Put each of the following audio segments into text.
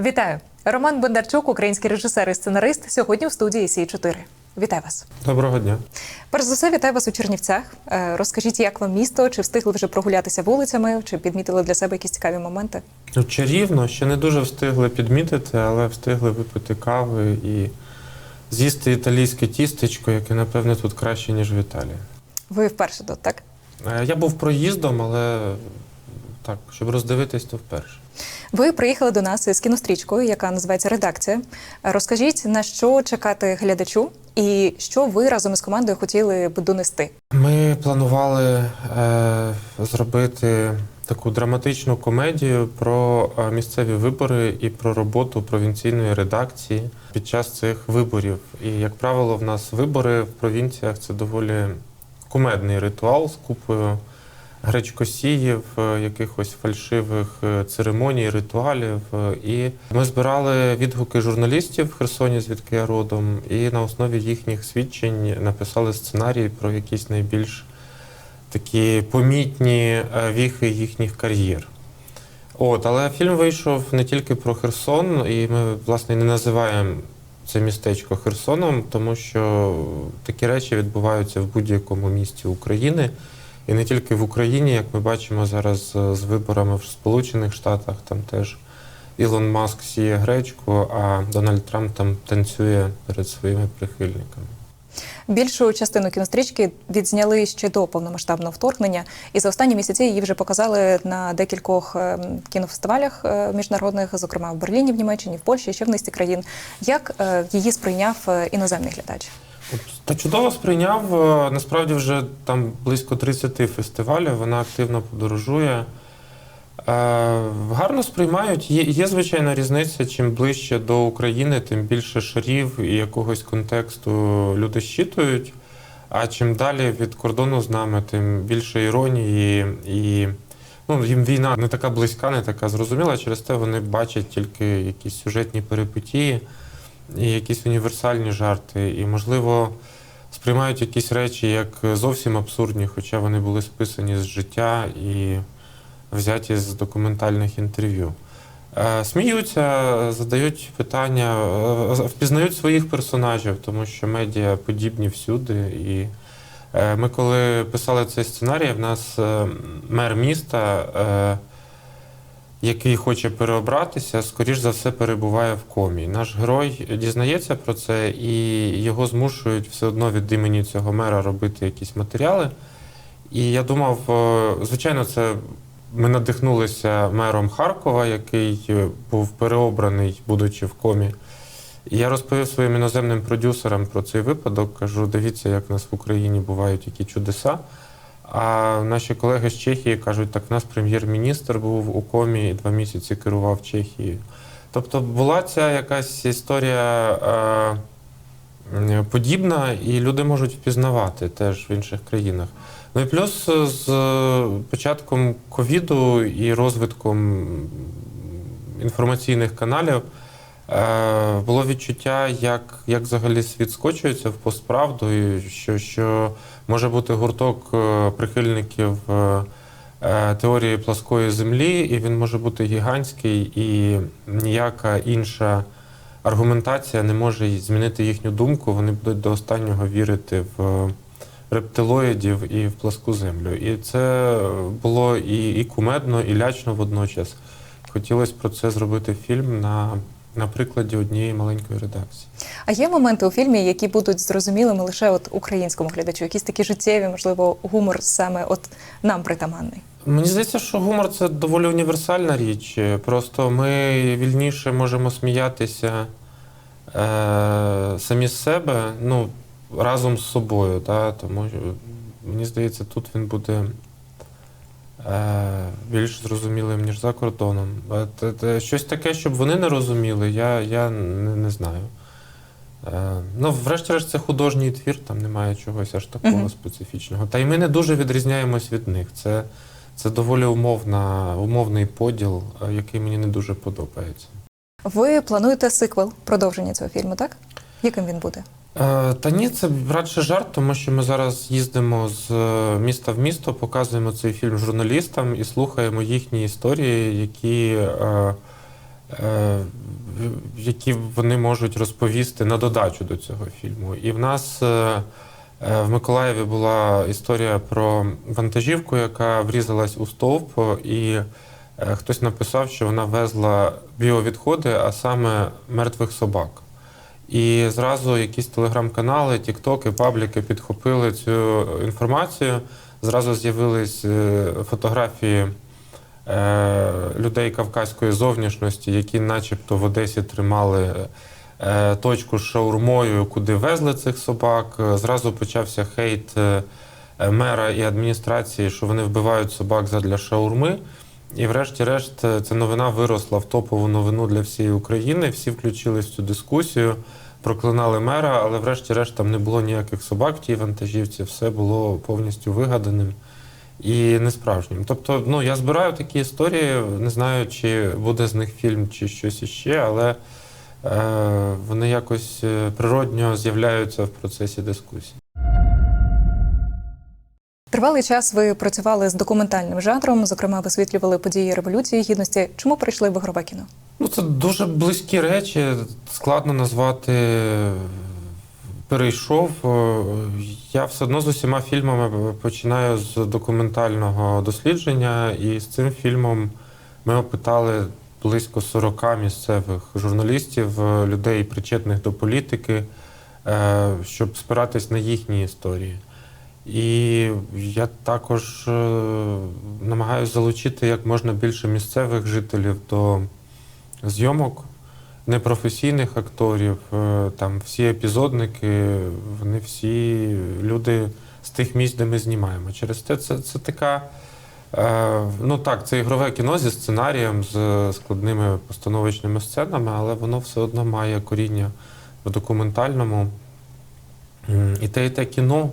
Вітаю! Роман Бондарчук, український режисер і сценарист, сьогодні в студії Сі 4 Вітаю вас. Доброго дня. Перш за все, вітаю вас у Чернівцях. Е, Розкажіть, як вам місто? Чи встигли вже прогулятися вулицями, чи підмітили для себе якісь цікаві моменти? Ну, чарівно, ще не дуже встигли підмітити, але встигли випити кави і з'їсти італійське тістечко, яке, напевне, тут краще, ніж в Італії. Ви вперше тут, так? Е, Я був проїздом, але так, щоб роздивитись, то вперше. Ви приїхали до нас із кінострічкою, яка називається Редакція. Розкажіть, на що чекати глядачу, і що ви разом із командою хотіли б донести? Ми планували е, зробити таку драматичну комедію про е, місцеві вибори і про роботу провінційної редакції під час цих виборів. І, як правило, в нас вибори в провінціях це доволі кумедний ритуал з купою гречкосіїв, е, якихось фальшивих е, церемоній, ритуалів. Е, І ми збирали відгуки журналістів в Херсоні, звідки я родом, і на основі їхніх свідчень написали сценарій про якісь найбільш такі помітні віхи їхніх кар'єр. От, але фільм вийшов не тільки про Херсон, і ми, власне, не називаємо це містечко Херсоном, тому що такі речі відбуваються в будь-якому місті України. І не тільки в Україні, як ми бачимо зараз е, з виборами в Сполучених Штатах, там теж Ілон Маск сіє гречку, а Дональд Трамп там танцює перед своїми прихильниками. Більшу частину кінострічки відзняли ще до повномасштабного вторгнення, і за останні місяці її вже показали на декількох е, кінофестивалях е, міжнародних, зокрема в Берліні, в Німеччині, в Польщі, ще в низці країн. Як її сприйняв іноземний глядач? Та чудово сприйняв. Е, Насправді вже там близько 30 фестивалів. Вона активно подорожує. Е, Гарно сприймають. Є, є звичайна різниця. Чим ближче до України, тим більше шарів і якогось контексту люди щитують. А чим далі від кордону з нами, тим більше іронії і. Ну, їм війна не така близька, не така зрозуміла. Через те вони бачать тільки якісь сюжетні перипетії і якісь універсальні жарти. І, можливо, сприймають якісь речі як зовсім абсурдні, хоча вони були списані з життя і взяті з документальних інтерв'ю. Е, Сміються, задають питання, е, впізнають своїх персонажів, тому що медіа подібні всюди. І е, ми, коли писали цей сценарій, в нас е, мер міста, е, який хоче переобратися, скоріш за все перебуває в комі. Наш герой дізнається про це, і його змушують все одно від імені цього мера робити якісь матеріали. І я думав, е, звичайно, це ми надихнулися мером Харкова, який е, був переобраний, будучи в комі. Я розповів своїм іноземним продюсерам про цей випадок. Кажу, дивіться, як в нас в Україні бувають які чудеса. А наші колеги з Чехії кажуть, так в нас прем'єр-міністр був у комі і два місяці керував Чехією. Тобто була ця якась історія е, подібна, і люди можуть впізнавати теж в інших країнах. Ну і плюс е, з початком ковіду і розвитком інформаційних каналів е, було відчуття, як, як взагалі світ скочується в постправду, і що, що може бути гурток е, прихильників е, теорії плоскої землі, і він може бути гігантський, і ніяка інша аргументація не може змінити їхню думку. Вони будуть до останнього вірити в рептилоїдів і в пласку землю. І це було і, і кумедно, і лячно водночас. Хотілося про це зробити фільм на, на прикладі однієї маленької редакції. А є моменти у фільмі, які будуть зрозумілими лише от українському глядачу, якісь такі життєві, можливо, гумор саме от нам притаманний. Мені здається, що гумор це доволі універсальна річ. Просто ми вільніше можемо сміятися е, самі з себе, ну, разом з собою. Та? Тому мені здається, тут він буде більш зрозумілим, ніж за кордоном. Е, Щось таке, щоб вони не розуміли, я, я не, не знаю. Е, ну, врешті-решт, це художній твір, там немає чогось аж такого Мгм. специфічного. Та й ми не дуже відрізняємось від них. Це, це доволі умовна, умовний поділ, е, який мені не дуже подобається. Ви плануєте сиквел продовження цього фільму, так? Яким він буде? Е, Та ні, це радше жарт, тому що ми зараз їздимо з е, міста в місто, показуємо цей фільм журналістам і слухаємо їхні історії, які, е, які вони можуть розповісти на додачу до цього фільму. І в нас в Миколаєві була історія про вантажівку, яка врізалась у стовп, і хтось написав, що вона везла біовідходи, а саме мертвих собак. І зразу якісь телеграм-канали, тіктоки, пабліки підхопили цю інформацію. Зразу з'явились е, фотографії е, людей кавказької зовнішності, які, начебто, в Одесі тримали е, точку з шаурмою, куди везли цих собак. Зразу почався хейт мера і адміністрації, що вони вбивають собак задля шаурми. І врешті-решт е, ця новина виросла в топову новину для всієї України. Всі включились в цю дискусію, проклинали мера, але врешті-решт там не було ніяких собак в тій вантажівці, все було повністю вигаданим і несправжнім. Тобто, ну я збираю такі історії, не знаю, чи буде з них фільм, чи щось іще, але е, вони якось е, природньо з'являються в процесі дискусії. Тривалий час ви працювали з документальним жанром, зокрема, висвітлювали події революції гідності. Чому прийшли в ігрове кіно? Ну, це дуже близькі речі. Складно назвати. Перейшов. Я все одно з усіма фільмами починаю з документального дослідження, і з цим фільмом ми опитали близько 40 місцевих журналістів, людей, причетних до політики, е, щоб спиратись на їхні історії. І я також е, намагаюся залучити як можна більше місцевих жителів до зйомок непрофесійних акторів, е, там всі епізодники, вони всі люди з тих місць, де ми знімаємо. Через те це, це така. е, Ну так, це ігрове кіно зі сценарієм, з складними постановочними сценами, але воно все одно має коріння в документальному. І те, і те кіно.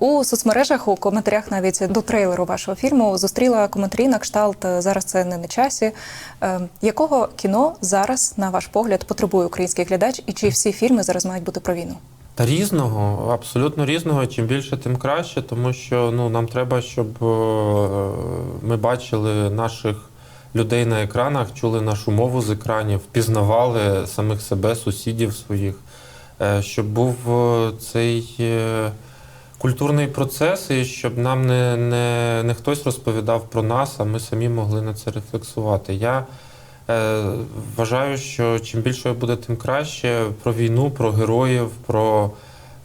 У соцмережах у коментарях навіть до трейлеру вашого фільму зустріла коментарі на кшталт «Е, зараз це не на часі. Е, якого кіно зараз, на ваш погляд, потребує український глядач, і чи всі фільми зараз мають бути про війну? Та різного, абсолютно різного. Чим більше, тим краще, тому що ну, нам треба, щоб е, ми бачили наших людей на екранах, чули нашу мову з екранів, впізнавали самих себе, сусідів своїх, е, щоб був цей культурний процес, і щоб нам не, не, не хтось розповідав про нас, а ми самі могли на це рефлексувати. Я Е, Вважаю, що чим більше буде, тим краще. Про війну, про героїв, про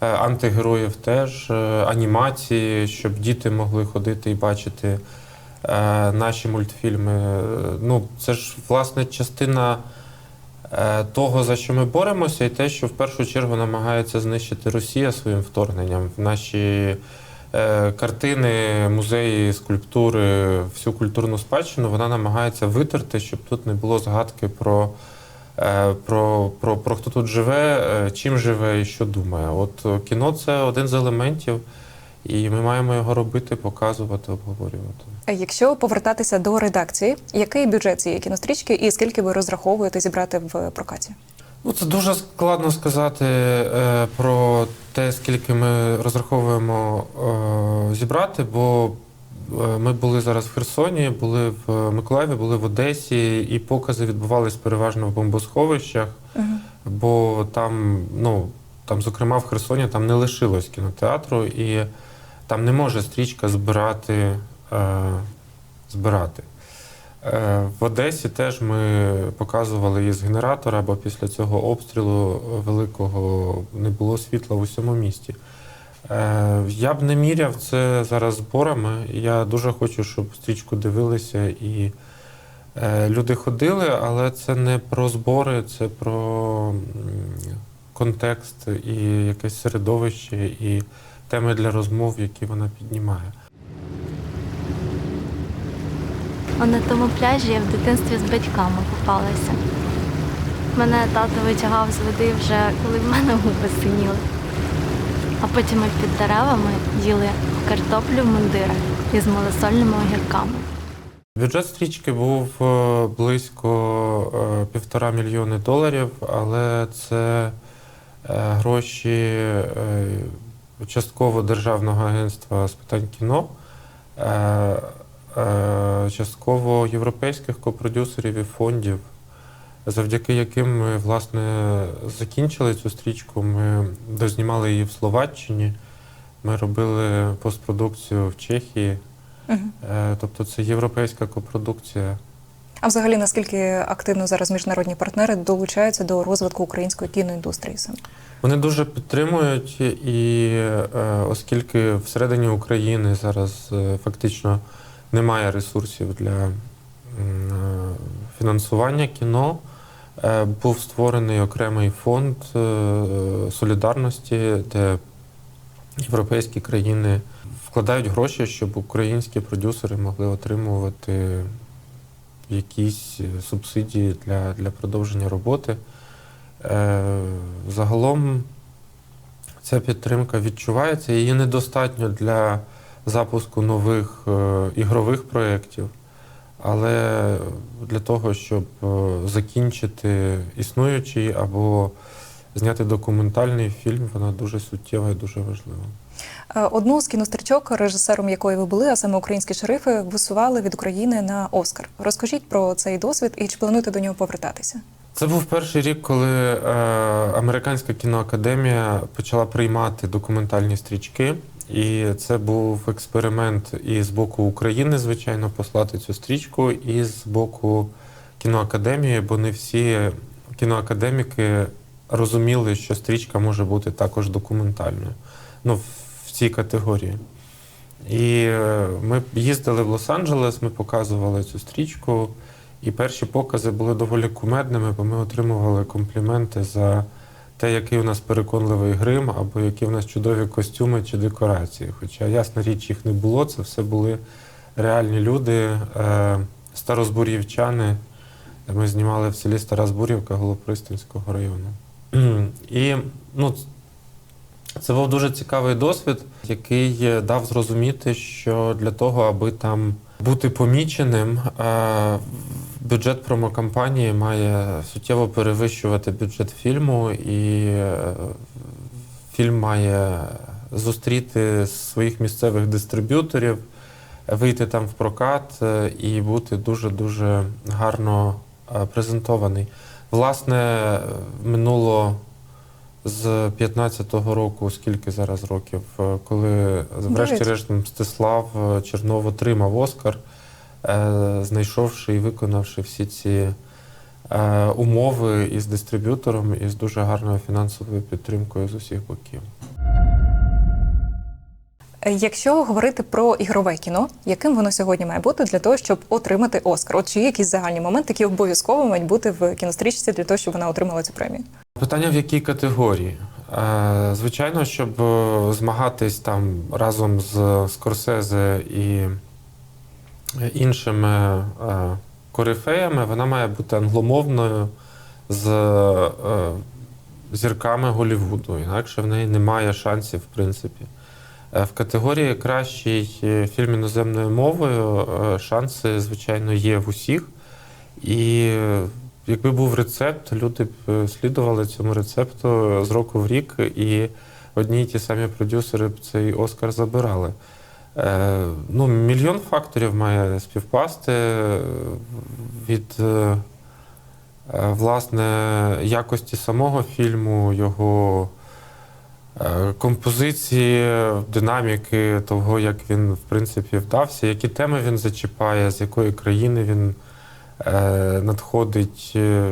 е, антигероїв теж, е, анімації, щоб діти могли ходити і бачити е, наші мультфільми. Е, Ну, це ж власне частина того, за що ми боремося, і те, що в першу чергу намагається знищити Росія своїм вторгненням в наші. е, Картини, музеї, скульптури, всю культурну спадщину вона намагається витерти, щоб тут не було згадки про, е, про, про, про хто тут живе, е, чим живе і що думає. От е, кіно це один з елементів, і ми маємо його робити, показувати, обговорювати. Е, Якщо повертатися до редакції, який бюджет цієї кінострічки і скільки ви розраховуєте зібрати в прокаті? Ну, це дуже складно сказати е, про те, скільки ми розраховуємо е, зібрати, бо е, ми були зараз в Херсоні, були в Миколаєві, були в Одесі, і покази відбувались переважно в бомбосховищах, бо там, ну, там, зокрема, в Херсоні там не лишилось кінотеатру, і там не може стрічка збирати. Е, збирати. Е, В Одесі теж ми показували її з генератора, бо після цього обстрілу великого не було світла в усьому місті. Е, Я б не міряв це зараз зборами. Я дуже хочу, щоб стрічку дивилися і е, люди ходили, але це не про збори, це про контекст і якесь середовище, і теми для розмов, які вона піднімає. На тому пляжі я в дитинстві з батьками купалася. Мене тато витягав з води вже коли в мене губи синіли. А потім ми під деревами їли картоплю в мундирах із малосольними огірками. Бюджет стрічки був е, близько е, півтора мільйони доларів, але це е, гроші частково Державного агентства з питань кіно, е, е, частково європейських копродюсерів і фондів. завдяки яким ми власне закінчили цю стрічку. Ми дознімали її в Словаччині. Ми робили постпродукцію в Чехії. Е, Тобто це європейська копродукція. А взагалі, наскільки активно зараз міжнародні партнери долучаються до розвитку української кіноіндустрії саме? Вони дуже підтримують, і е, оскільки всередині України зараз е, фактично немає ресурсів для е, фінансування кіно, був створений окремий фонд солідарності, де європейські країни вкладають гроші, щоб українські продюсери могли отримувати якісь е, субсидії для, для продовження роботи. Е, Загалом ця підтримка відчувається. Її недостатньо для запуску нових е, ігрових проєктів, але для того, щоб е, закінчити існуючий або зняти документальний фільм, вона дуже суттєва і дуже важлива. Е, Одну з кінострічок, режисером якої ви були, а саме українські шерифи, висували від України на Оскар. Розкажіть про цей досвід і чи плануєте до нього повертатися? Це був перший рік, коли е, Американська кіноакадемія почала приймати документальні стрічки. І це був експеримент і з боку України, звичайно, послати цю стрічку, і з боку кіноакадемії, бо не всі кіноакадеміки розуміли, що стрічка може бути також документальною. Ну, цій категорії. І е, ми їздили в Лос-Анджелес, ми показували цю стрічку. І перші покази були доволі кумедними, бо ми отримували компліменти за те, який у нас переконливий грим, або які у нас чудові костюми чи декорації. Хоча, ясна річ, їх не було, це все були реальні люди, е, старозбур'ївчани. Ми знімали в селі Стара Збур'ївка Голопристинського району. І ну, це був дуже цікавий досвід, який дав зрозуміти, що для того, аби там бути поміченим, е, бюджет промокампанії має суттєво перевищувати бюджет фільму, і е, фільм має зустріти своїх місцевих дистриб'юторів, вийти там в прокат е, і бути дуже-дуже гарно е, презентований. Власне, минуло з 15-го року, скільки зараз років, е, коли врешті-решт Мстислав е, Чернов отримав Оскар, е, знайшовши і виконавши всі ці умови із дистриб'ютором і з дуже гарною фінансовою підтримкою з усіх боків. Якщо говорити про ігрове кіно, яким воно сьогодні має бути для того, щоб отримати Оскар? От чи є якісь загальні моменти, які обов'язково мають бути в кінострічці для того, щоб вона отримала цю премію? Питання в якій категорії? Е, Звичайно, щоб е, змагатись там разом з Скорсезе і іншими е, корифеями, вона має бути англомовною з зірками Голлівуду. Інакше в неї немає шансів, в принципі. В категорії кращий фільм іноземною мовою шанси, звичайно, є в усіх. І якби був рецепт, люди б е, слідували цьому рецепту з року в рік, і одні й ті самі продюсери б цей Оскар забирали. Е, ну, мільйон факторів має співпасти е, від е, е, власне якості самого фільму, його е, композиції, динаміки того, як він в принципі вдався, які теми він зачіпає, з якої країни він надходить. Е,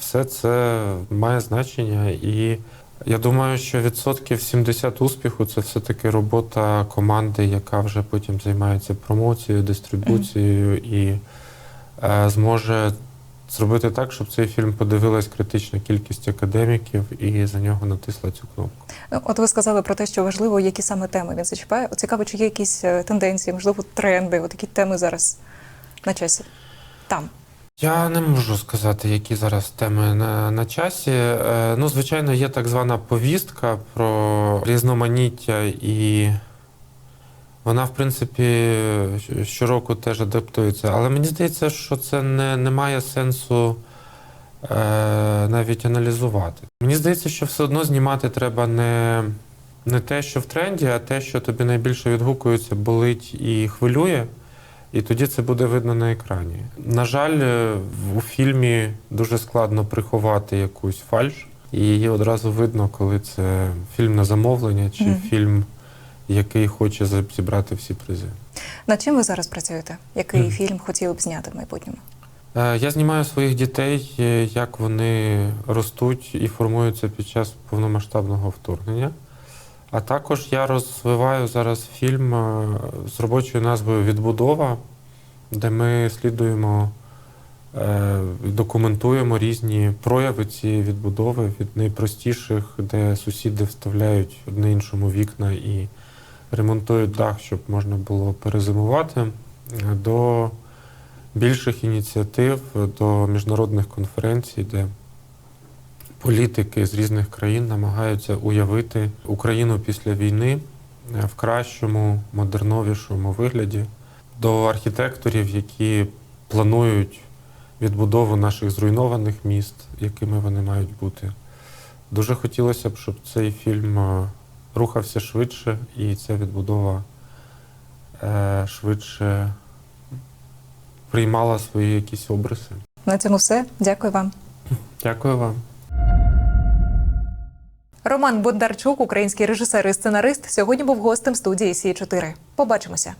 Все це має значення. І я думаю, що відсотків 70 успіху це все-таки робота команди, яка вже потім займається промоцією, дистрибуцією і е, зможе зробити так, щоб цей фільм подивилась критична кількість академіків і за нього натисла цю кнопку. От ви сказали про те, що важливо, які саме теми він зачіпає. От Цікаво, чи є якісь е, тенденції, можливо, тренди, от які теми зараз на часі там. Я не можу сказати, які зараз теми на, на часі. Е, ну, звичайно, є так звана повістка про різноманіття, і вона, в принципі, щороку теж адаптується. Але мені здається, що це не, не має сенсу е, навіть аналізувати. Мені здається, що все одно знімати треба не, не те, що в тренді, а те, що тобі найбільше відгукується, болить і хвилює. І тоді це буде видно на екрані. На жаль, е, у фільмі дуже складно приховати якусь фальш, і її одразу видно, коли це фільм на замовлення чи Мгм. фільм, який хоче зібрати всі призи. Над чим ви зараз працюєте? Який Мгм. фільм хотіли б зняти в майбутньому? Е, Я знімаю своїх дітей, е, як вони ростуть і формуються під час повномасштабного вторгнення. А також я розвиваю зараз фільм е, з робочою назвою Відбудова, де ми слідуємо, е, документуємо різні прояви цієї відбудови від найпростіших, де сусіди вставляють одне іншому вікна і ремонтують дах, щоб можна було перезимувати, до більших ініціатив до міжнародних конференцій, де політики з різних країн намагаються уявити Україну після війни е, в кращому, модерновішому вигляді, до архітекторів, які планують відбудову наших зруйнованих міст, якими вони мають бути. Дуже хотілося б, щоб цей фільм е, рухався швидше, і ця відбудова е, швидше приймала свої якісь обриси. На цьому все. Дякую вам. Дякую вам. Роман Бондарчук, український режисер і сценарист, сьогодні був гостем студії Сі 4 Побачимося.